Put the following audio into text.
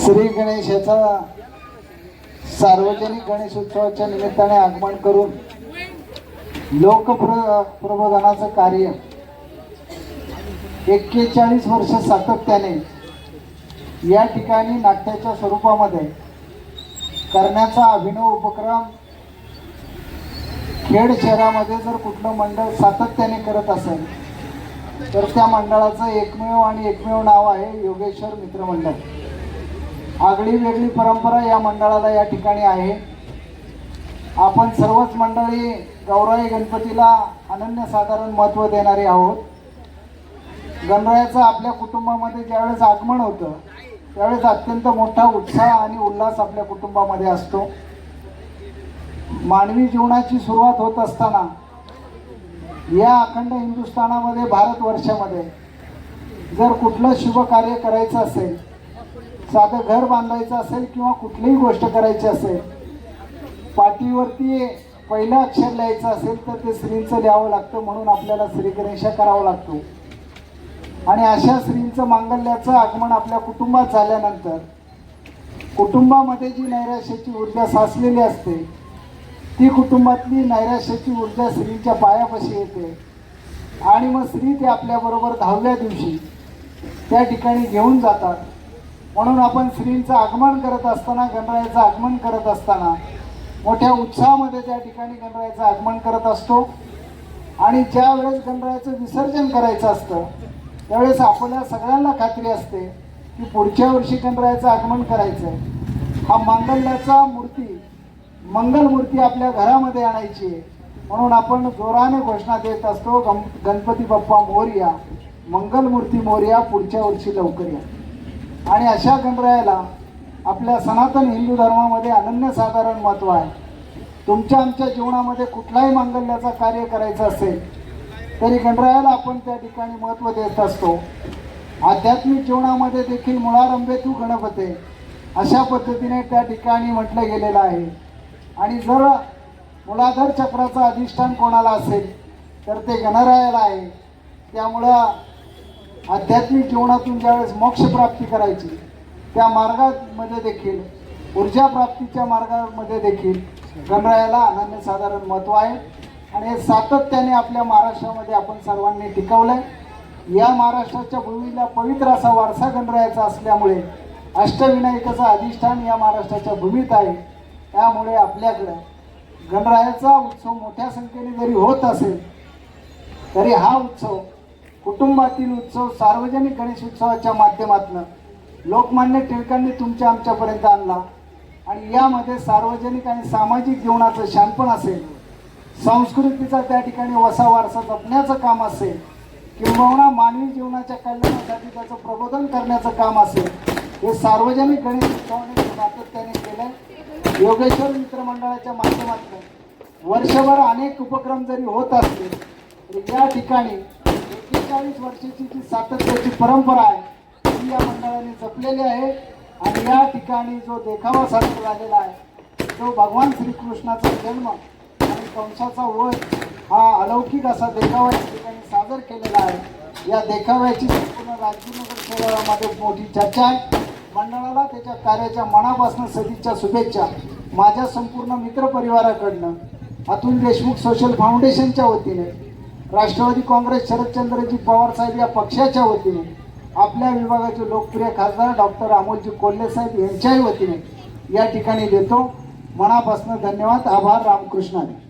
श्री गणेशाचा सार्वजनिक गणेश उत्सवाच्या निमित्ताने आगमन करून लोकप्र प्रबोधनाचं कार्य एक्केचाळीस वर्ष सातत्याने या ठिकाणी नाट्याच्या स्वरूपामध्ये करण्याचा अभिनव उपक्रम खेड शहरामध्ये जर कुठलं मंडळ सातत्याने करत असेल तर त्या मंडळाचं एकमेव आणि एकमेव नाव आहे योगेश्वर मित्रमंडळ आगळी वेगळी परंपरा या मंडळाला या ठिकाणी आहे. आपण सर्वच मंडळी गौराई गणपतीला अनन्यसाधारण महत्त्व देणारे आहोत. गणरायाचं आपल्या कुटुंबामध्ये ज्यावेळेस आगमन होतं त्यावेळेस अत्यंत मोठा उत्साह आणि उल्हास आपल्या कुटुंबामध्ये असतो. मानवी जीवनाची सुरुवात होत असताना या अखंड हिंदुस्थानामध्ये भारतवर्षामध्ये जर कुठलं शुभ कार्य करायचं असेल साधं घर बांधायचं असेल किंवा कुठलीही गोष्ट करायची असेल पाठीवरती पहिलं अक्षर लिहायचं असेल तर ते श्रींचं लिहावं लागतं म्हणून आपल्याला श्री करावं लागतो. आणि अशा स्त्रींचं मांगल्याचं आगमन आपल्या कुटुंबात झाल्यानंतर कुटुंबामध्ये जी नैराश्याची ऊर्जा साचलेली असते ती कुटुंबातली नैराश्याची ऊर्जा स्त्रीच्या पायापाशी येते. आणि मग स्त्री ते आपल्याबरोबर दहाव्या दिवशी त्या ठिकाणी घेऊन जातात. म्हणून आपण स्त्रींचं आगमन करत असताना गणरायाचं आगमन करत असताना मोठ्या उत्साहामध्ये त्या ठिकाणी गणरायाचं आगमन करत असतो. आणि ज्या वेळेस गणरायाचं विसर्जन करायचं असतं त्यावेळेस आपल्या सगळ्यांना खात्री असते की पुढच्या वर्षी गणरायाचं आगमन करायचं आहे हा मांगल्याचा मूर्ती मंगल मूर्ती आपल्या घरामध्ये आणायची आहे. म्हणून आपण जोराने घोषणा देत असतो गम गणपती बाप्पा मोर्या मंगलमूर्ती मोर्या पुढच्या वर्षी लवकर या. आणि अशा गणरायाला आपल्या सनातन हिंदू धर्मामध्ये अनन्यसाधारण महत्त्व आहे. तुमच्या आमच्या जीवनामध्ये कुठलाही मांगल्याचा कार्य करायचं असेल तरी गणरायाला आपण त्या ठिकाणी महत्त्व देत असतो. आध्यात्मिक जीवनामध्ये देखील मुळारंभे तू गणपते अशा पद्धतीने त्या ठिकाणी म्हटलं गेलेलं आहे. आणि जर मुलाधर चक्राचं अधिष्ठान कोणाला असेल तर ते गणरायाला आहे. त्यामुळं आध्यात्मिक जीवनातून ज्यावेळेस मोक्षप्राप्ती करायची त्या मार्गामध्ये देखील ऊर्जा प्राप्तीच्या मार्गामध्ये देखील गणरायाला अनन्यसाधारण महत्त्व आहे. आणि हे सातत्याने आपल्या महाराष्ट्रामध्ये आपण सर्वांनी टिकवलं आहे या महाराष्ट्राच्या भूमीला पवित्र असा वारसा गणरायाचा असल्यामुळे अष्टविनायकाचं अधिष्ठान या महाराष्ट्राच्या भूमीत आहे. त्यामुळे आपल्याकडं गणरायाचा उत्सव मोठ्या संख्येने जरी होत असेल तरी हा उत्सव कुटुंबातील उत्सव सार्वजनिक गणेश उत्सवाच्या माध्यमातून लोकमान्य टिळकांनी तुमच्या आमच्यापर्यंत आणला. आणि यामध्ये सार्वजनिक आणि सामाजिक जीवनाचं शानपण असेल संस्कृतीचा त्या ठिकाणी वसा वारसा जपण्याचं काम असेल किंबहुना मानवी जीवनाच्या कल्याणासाठी त्याचं प्रबोधन करण्याचं काम असेल हे सार्वजनिक गणेश उत्सवाने सातत्याने केलं योगेश्वर मित्र मंडळाच्या माध्यमातून वर्षभर अनेक उपक्रम जरी होत असले तरी या ठिकाणी एक्केचाळीस वर्षाची जी सातत्याची परंपरा आहे ती या मंडळाने जपलेली आहे आणि या ठिकाणी जो देखावा साजरा झालेला आहे तो भगवान श्रीकृष्णाचा जन्म आणि कंसाचा वध हा अलौकिक असा देखावा या ठिकाणी सादर केलेला आहे. या देखाव्याची संपूर्ण राजगुरुनगर शहरामध्ये मोठी चर्चा आहे. मंडळाला त्याच्या कार्याच्या मनापासून सदिच्छा शुभेच्छा माझ्या संपूर्ण मित्रपरिवाराकडनं. अतुल देशमुख सोशल फाउंडेशनच्या वतीने. राष्ट्रवादी काँग्रेस शरदचंद्रजी पवार साहेब या पक्षाच्या वतीने आपल्या विभागाचे लोकप्रिय खासदार डॉक्टर अमोलजी कोल्हे साहेब यांच्याही वतीने या ठिकाणी देतो. मनापासून धन्यवाद. आभार. रामकृष्णाने